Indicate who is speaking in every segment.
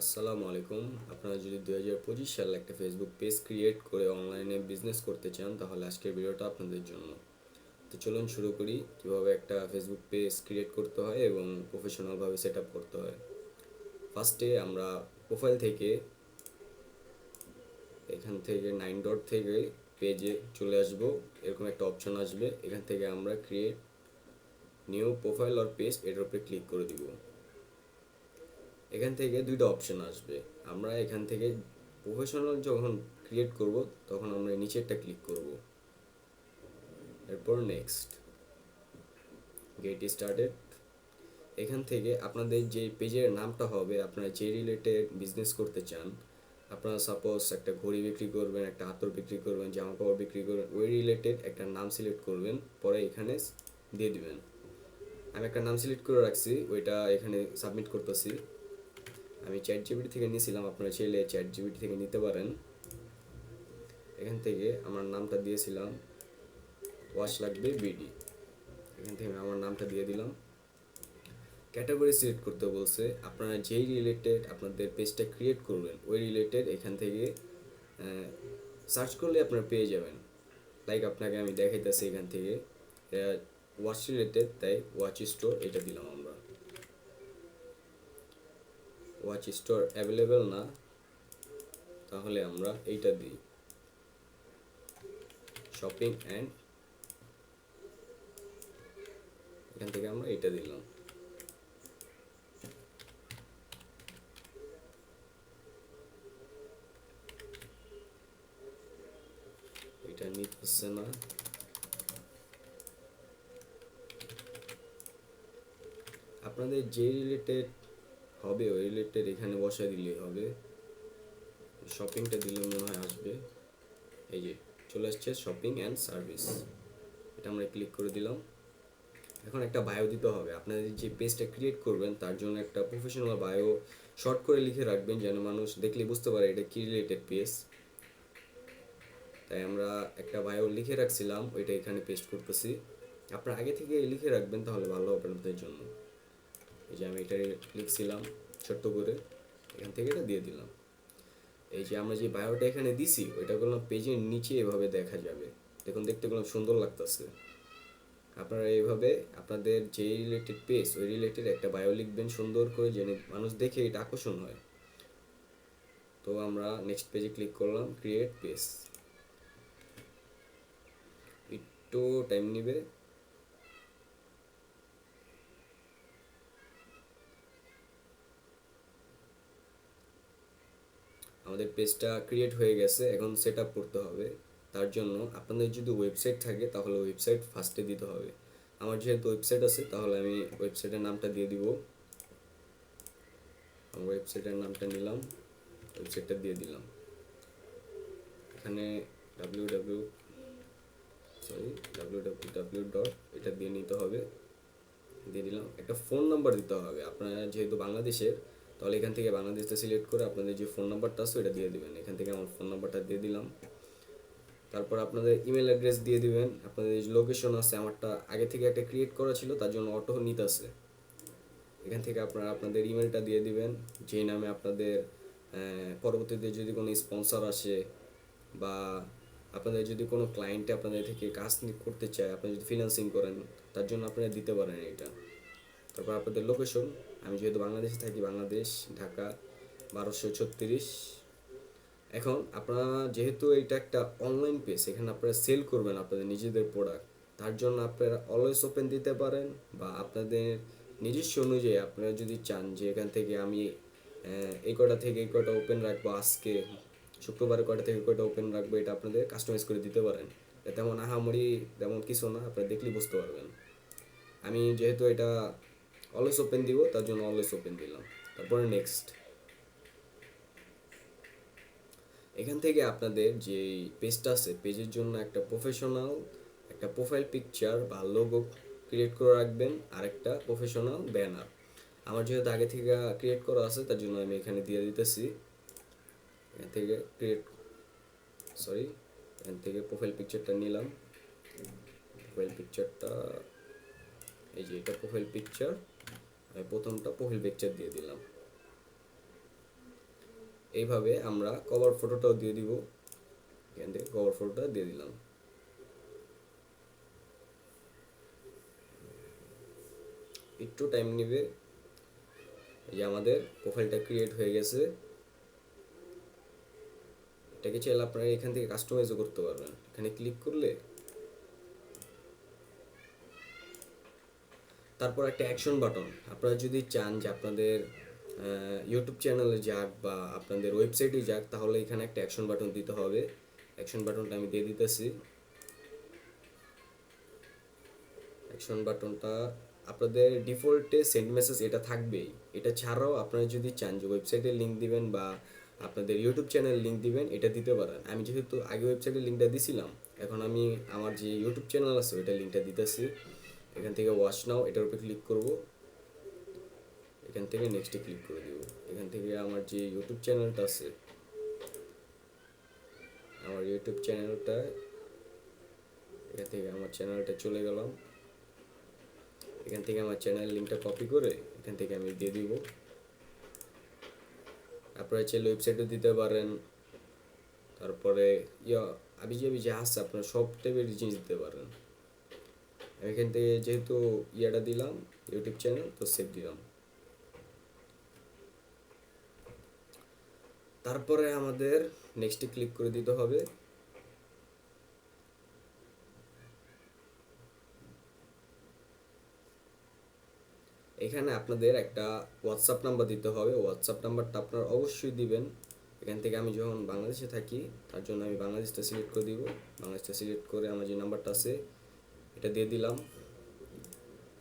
Speaker 1: আসসালামু আলাইকুম। আপনারা যদি দুই হাজার পঁচিশ সালে একটা ফেসবুক পেজ ক্রিয়েট করে অনলাইনে বিজনেস করতে চান, তাহলে আজকের ভিডিওটা আপনাদের জন্য। তো চলুন শুরু করি, কীভাবে একটা ফেসবুক পেজ ক্রিয়েট করতে হয় এবং প্রফেশনালভাবে সেট আপ করতে হয়। ফার্স্টে আমরা প্রোফাইল থেকে, এখান থেকে নাইন ডট থেকে পেজে চলে আসব। এরকম একটা অপশন আসবে। এখান থেকে আমরা ক্রিয়েট নিউ প্রোফাইল আর পেজ এটার উপরে ক্লিক করে দিব। এখান থেকে দুইটা অপশন আসবে। আমরা এখান থেকে প্রফেশনাল যখন ক্রিয়েট করব, তখন আমরা নিচেরটা ক্লিক করব। এরপর নেক্সট গেট স্টার্টেড এখান থেকে আপনাদের যে পেজের নামটা হবে, আপনারা যে রিলেটেড বিজনেস করতে চান, আপনারা সাপোজ একটা ঘড়ি বিক্রি করবেন, একটা হাতর বিক্রি করবেন জামা কাপড় বিক্রি করবেন, ওই রিলেটেড একটা নাম সিলেক্ট করবেন, পরে এখানে দিয়ে দিবেন। আমি একটা নাম সিলেক্ট করে রাখছি, ওইটা এখানে সাবমিট করতেছি। আমি চ্যাট জিবিটি থেকে নিয়েছিলাম, আপনারা চাইলে চ্যাট জিবিটি থেকে নিতে পারেন। এখান থেকে আমার নামটা দিয়েছিলাম, ওয়াশ লাগবে বিডি। এখান থেকে আমি আমার নামটা দিয়ে দিলাম। ক্যাটাগরি সিলেক্ট করতে বলছে, আপনারা যেই রিলেটেড আপনাদের পেজটা ক্রিয়েট করবেন, ওই রিলেটেড এখান থেকে সার্চ করলে আপনারা পেয়ে যাবেন। লাইক আপনাকে আমি দেখাইতেছি এখান থেকে ওয়াচ রিলেটেড তাই ওয়াচ স্টোর এটা দিলাম আমরা। ওয়াচ স্টোর অ্যাভেলেবেল না, তাহলে আমরা এইটা দিই। শপিং অ্যান্ড এখান থেকে আমরা এইটা দিলাম। এটা নিতেছে না। আপনাদের যে রিলেটেড হবে, ওই রিলেটেড এখানে বসায় দিলেই হবে। শপিংটা দিলে মনে হয় আসবে। এই যে, চলে আসছে শপিং অ্যান্ড সার্ভিস এটা আমরা ক্লিক করে দিলাম। এখন একটা বায়ো দিতে হবে। আপনাদের যে পেজটা ক্রিয়েট করবেন, তার জন্য একটা প্রফেশনাল বায়ো শর্ট করে লিখে রাখবেন, যেন মানুষ দেখলে বুঝতে পারে এটা কি রিলেটেড পেজ তাই আমরা একটা বায়ো লিখে রাখছিলাম, ওইটা এখানে পেস্ট করতেছি। আপনারা আগে থেকে লিখে রাখবেন, তাহলে ভালো হবে আপনাদের জন্য। এই যে আমি এটা লিখছিলাম ছোট্ট করে, এখান থেকে এটা দিয়ে দিলাম। এই যে আমরা যে বায়োটা এখানে দিছি, ওইটা করলাম পেজের নিচে এভাবে দেখা যাবে। দেখুন, দেখতে করলাম সুন্দর লাগতেছে। আপনারা এইভাবে আপনাদের যে রিলেটেড পেজ ওই রিলেটেড একটা বায়ো লিখবেন সুন্দর করে, যেন মানুষ দেখে এটা আকর্ষণ হয়। তো আমরা নেক্সট পেজে ক্লিক করলাম ক্রিয়েট পেজ একটু টাইম নেবে। আমাদের পেজটা ক্রিয়েট হয়ে গেছে, এখন সেট আপ করতে হবে। তার জন্য আপনাদের যদি ওয়েবসাইট থাকে, তাহলে ওয়েবসাইট ফার্স্টে দিতে হবে। আমার যেহেতু ওয়েবসাইট আছে, তাহলে আমি ওয়েবসাইটের নামটা দিয়ে দিব। আমার ওয়েবসাইটের নামটা নিলাম ওয়েবসাইটটা দিয়ে দিলাম। এখানে W W sorry W W W dot এটা দিয়ে নিতে হবে। দিয়ে দিলাম। একটা ফোন নাম্বার দিতে হবে। আপনারা যেহেতু বাংলাদেশের তাহলে এখান থেকে বাংলাদেশটা সিলেক্ট করে আপনাদের যে ফোন নাম্বারটা আছে, ওইটা দিয়ে দিবেন। এখান থেকে আমার ফোন নাম্বারটা দিয়ে দিলাম। তারপর আপনাদের ইমেল অ্যাড্রেস দিয়ে দিবেন। আপনাদের যে লোকেশন আছে, আমারটা আগে থেকে একটা ক্রিয়েট করা ছিল, তার জন্য অটো নিতে আছে। এখান থেকে আপনারা আপনাদের ইমেলটা দিয়ে দিবেন। যেই নামে আপনাদের পরবর্তীতে যদি কোনো স্পন্সর আসে বা আপনাদের যদি কোনো ক্লায়েন্টে আপনাদের থেকে কাজ করতে চায়, আপনি যদি ফিনান্সিং করেন, তার জন্য আপনারা দিতে পারেন এটা। তারপর আপনাদের লোকেশন আমি যেহেতু বাংলাদেশে থাকি, বাংলাদেশ, ঢাকা, বারোশো ছত্রিশ। এখন আপনারা যেহেতু এটা একটা অনলাইন পেজ এখানে আপনারা সেল করবেন আপনাদের নিজেদের প্রোডাক্ট তার জন্য আপনারা অলওয়েজ ওপেন দিতে পারেন বা আপনাদের নিজস্ব অনুযায়ী আপনারা যদি চান যে এখান থেকে আমি এই কটা থেকে এই কটা ওপেন রাখব আজকে, শুক্রবার কটা থেকে কটা ওপেন রাখব এটা আপনাদের কাস্টমাইজ করে দিতে পারেন। তেমন আহামরি তেমন কিছু না, আপনারা দেখলেই বুঝতে পারবেন। আমি যেহেতু এটা অলওয়েজ ওপেন দিব তার জন্য অলওয়েজ ওপেন দিলাম। তারপরে নেক্সট এখান থেকে আপনাদের যে পেজটা আছে পেজের জন্য একটা প্রফেশনাল একটা প্রোফাইল পিকচার বা লোগো ক্রিয়েট করে রাখবেন আর একটা প্রফেশনাল ব্যানার আমার যেহেতু আগে থেকে ক্রিয়েট করা আছে, তার জন্য আমি এখানে দিয়ে দিতেছি। এখান থেকে ক্রিয়েট সরি এখান থেকে প্রোফাইল পিকচারটা নিলাম। প্রোফাইল পিকচারটা এই যে এটা প্রোফাইল পিকচার প্রথমটা প্রোফাইল পিকচার দিয়ে দিলাম। এইভাবে আমরা কভার ফটোটাও দিয়ে দিব। এখান থেকে কভার ফটোটা দিয়ে দিলাম। একটু টাইম নেবে। এই যে আমাদের প্রোফাইলটা ক্রিয়েট হয়ে গেছে। এটাকে চাইলে আপনারা এখান থেকে কাস্টমাইজও করতে পারবেন। এখানে ক্লিক করলে তারপর একটা অ্যাকশন বাটন আপনারা যদি চান যে আপনাদের ইউটিউব চ্যানেলে যাক বা আপনাদের ওয়েবসাইটে যাক, তাহলে এখানে একটা অ্যাকশন বাটন দিতে হবে। অ্যাকশন বাটনটা আমি দিয়ে দিতেছি। অ্যাকশন বাটনটা আপনাদের ডিফল্টে সেন্ড মেসেজ এটা থাকবেই। এটা ছাড়াও আপনারা যদি চান যে ওয়েবসাইটের লিঙ্ক দিবেন বা আপনাদের ইউটিউব চ্যানেল লিঙ্ক দিবেন, এটা দিতে পারেন। আমি যেহেতু আগে ওয়েবসাইটের লিঙ্কটা দিছিলাম, এখন আমি আমার যে ইউটিউব চ্যানেল আছে, ওইটা লিঙ্কটা দিতেছি। এখান থেকে ওয়াচ নাও, এটার উপরে ক্লিক করব। এখান থেকে নেক্সটে ক্লিক করে দিব। এখান থেকে আমার যে ইউটিউব চ্যানেলটা আছে, আমার ইউটিউব চ্যানেলটা এখান থেকে আমার চ্যানেলটা চলে গেলাম। এখান থেকে আমার চ্যানেল লিঙ্কটা কপি করে এখান থেকে আমি দিয়ে দিব। আপনারা চাইলে ওয়েবসাইটও দিতে পারেন। তারপরে, ইয়া আবি যে আছে আপনারা সব টাইপের জিনিস দিতে পারেন। এখান থেকে যেহেতু ইয়েটা দিলাম ইউটিউব চ্যানেল তো সেভ দিলাম। তারপরে আমাদের নেক্সটে ক্লিক করে দিতে হবে। এখানে আপনাদের একটা হোয়াটসঅ্যাপ নাম্বার দিতে হবে। হোয়াটসঅ্যাপ নাম্বারটা আপনার অবশ্যই দিবেন। এখান থেকে আমি যখন বাংলাদেশে থাকি, তার জন্য আমি বাংলাদেশটা সিলেক্ট করে দিব। বাংলাদেশটা সিলেক্ট করে আমার যে নাম্বারটা আছে এটা দিয়ে দিলাম।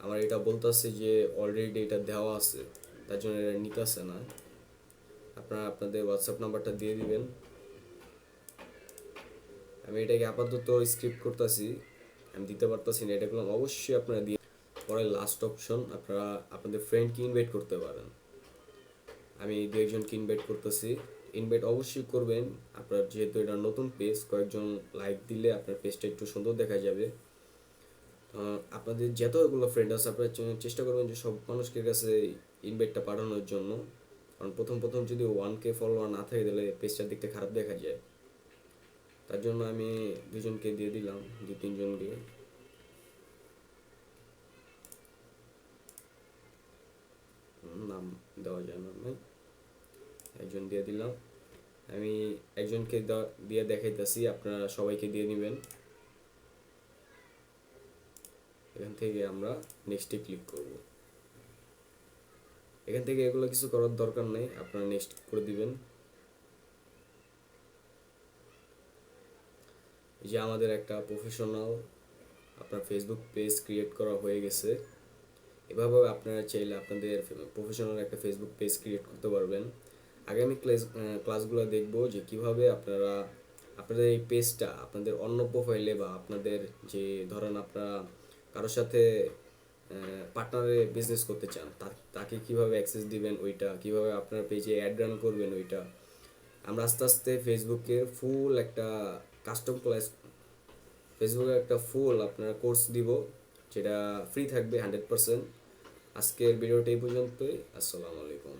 Speaker 1: আমার এটা বলতেছে যে অলরেডি এটা দেওয়া আছে, তার জন্য এটা নিতেছে না। আপনারা আপনাদের হোয়াটসঅ্যাপ নাম্বারটা দিয়ে দিবেন। আমি এটাকে আপাতত স্ক্রিপ্ট করতেছি, আমি দিতে পারতেছি না, এটা অবশ্যই আপনারা দিয়ে পরে লাস্ট অপশন আপনারা আপনাদের ফ্রেন্ডকে ইনভাইট করতে পারেন। আমি দু একজনকে ইনভাইট করতেছি। ইনভাইট অবশ্যই করবেন, আপনার যেহেতু এটা নতুন পেজ কয়েকজন লাইক দিলে আপনার পেজটা একটু সুন্দর দেখা যাবে। আপনাদের যতগুলো ফ্রেন্ড আছে, আপনারা চেষ্টা করবেন যে সব মানুষকে কাছে ইনভাইটটা পাঠানোর জন্য। কারণ প্রথম প্রথম যদি ওয়ান কে ফলোয়ার না থাকে, তাহলে পেজটা দেখতে খারাপ দেখা যায়। তার জন্য আমি দুজনকে দিয়ে দিলাম দু তিনজনকে নাম দেওয়া যায় না একজন দিয়ে দিলাম। আমি একজনকে দিয়ে দেখাইতেছি, আপনারা সবাইকে দিয়ে নেবেন এখান থেকে আমরা নেক্সটে ক্লিক করব। এখান থেকে এগুলো কিছু করার দরকার নেই, আপনারা নেক্সট করে দিবেন। যে আমাদের একটা প্রফেশনাল আপনার ফেসবুক পেজ ক্রিয়েট করা হয়ে গেছে। এভাবে আপনারা চাইলে আপনাদের প্রফেশনাল একটা ফেসবুক পেজ ক্রিয়েট করতে পারবেন। আগামী ক্লাস ক্লাসগুলো দেখব যে কীভাবে আপনারা, আপনাদের এই পেজটা আপনাদের অন্য প্রোফাইলে বা আপনাদের যে ধরেন আপনারা কারোর সাথে পার্টনারে বিজনেস করতে চান তাকে কীভাবে অ্যাক্সেস দিবেন ওইটা, কীভাবে আপনার পেজে অ্যাড রান করবেন ওইটা, আমরা আস্তে আস্তে ফেসবুকের ফুল একটা কাস্টম ক্লাস ফেসবুকে একটা ফুল আপনার কোর্স দিব, যেটা ফ্রি থাকবে হান্ড্রেড পারসেন্ট আজকের ভিডিওটা এই পর্যন্তই, আসসালামু আলাইকুম।